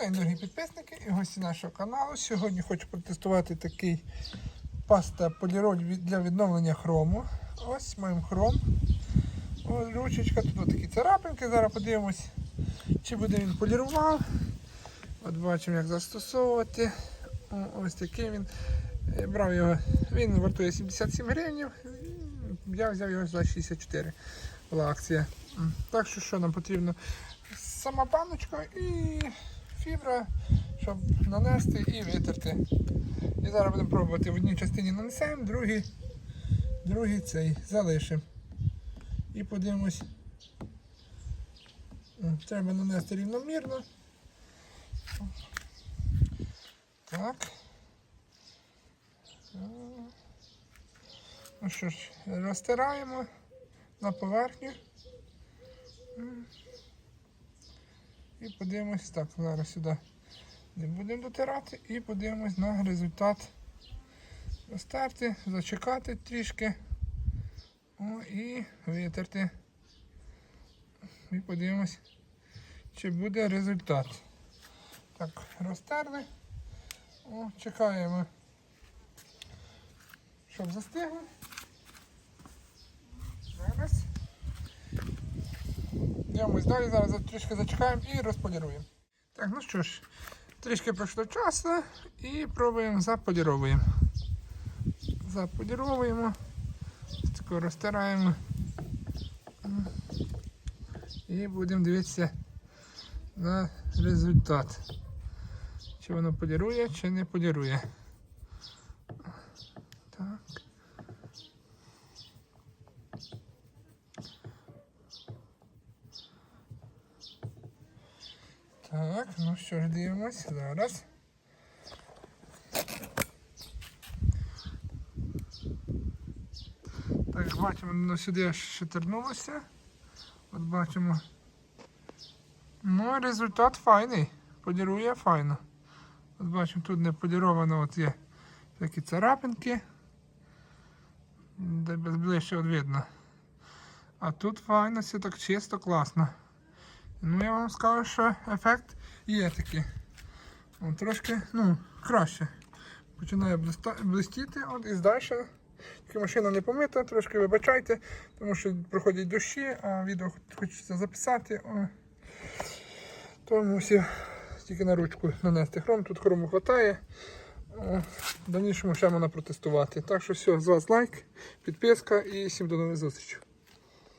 день, дорогі підписники і гості нашого каналу. Сьогодні хочу протестувати такий паста поліроль для відновлення хрому. Ось маємо хром. Ось ручечка, тут такі царапинки. Зараз подивимось, чи буде він полірував. От бачимо, як застосовувати. Ось такий він. Е, Брав його, він вартує 77 гривень. Я взяв його за 64. Була акція. Так що що нам потрібно? Сама баночка і фібра, щоб нанести і витерти. І зараз будемо пробувати. В одній частині нанесемо, другій, другій цей залишимо. І подивимось. Треба нанести рівномірно. Так. Ну що ж, розтираємо на поверхню. І подивимось, так, зараз сюди не будемо дотирати і подивимось на результат. Розтерти, зачекати трішки. О, і витерти. І подивимось, чи буде результат. Так, розтерли. О, чекаємо, щоб застигло. Зараз. Дивимось далі, зараз трішки зачекаємо і розполіруємо. Так, ну що ж, трішки пройшло часу і пробуємо заполіровуємо. Заполіровуємо, тако розтираємо. І будемо дивитися на результат. Чи воно полірує, чи не полірує. Так, ну що ж, дивимось зараз. Так, бачимо, воно сюди аж шатернулося. От бачимо. Ну, результат файний. Полірує файно. От бачимо, тут не поліровано, от є такі царапинки. Де ближче от видно. А тут файно, все так чисто, класно. Ну, я вам скажу, що ефект є такий. От, трошки, ну, краще. Починає блистіти, от і далі. Тільки машина не помита, трошки вибачайте, тому що проходять дощі, а відео хочеться записати. О. То мусив тільки на ручку нанести хром, тут хрому вистачає. О, В дальнішому ще можна протестувати. Так що все, з вас лайк, підписка і всім до нових зустрічей.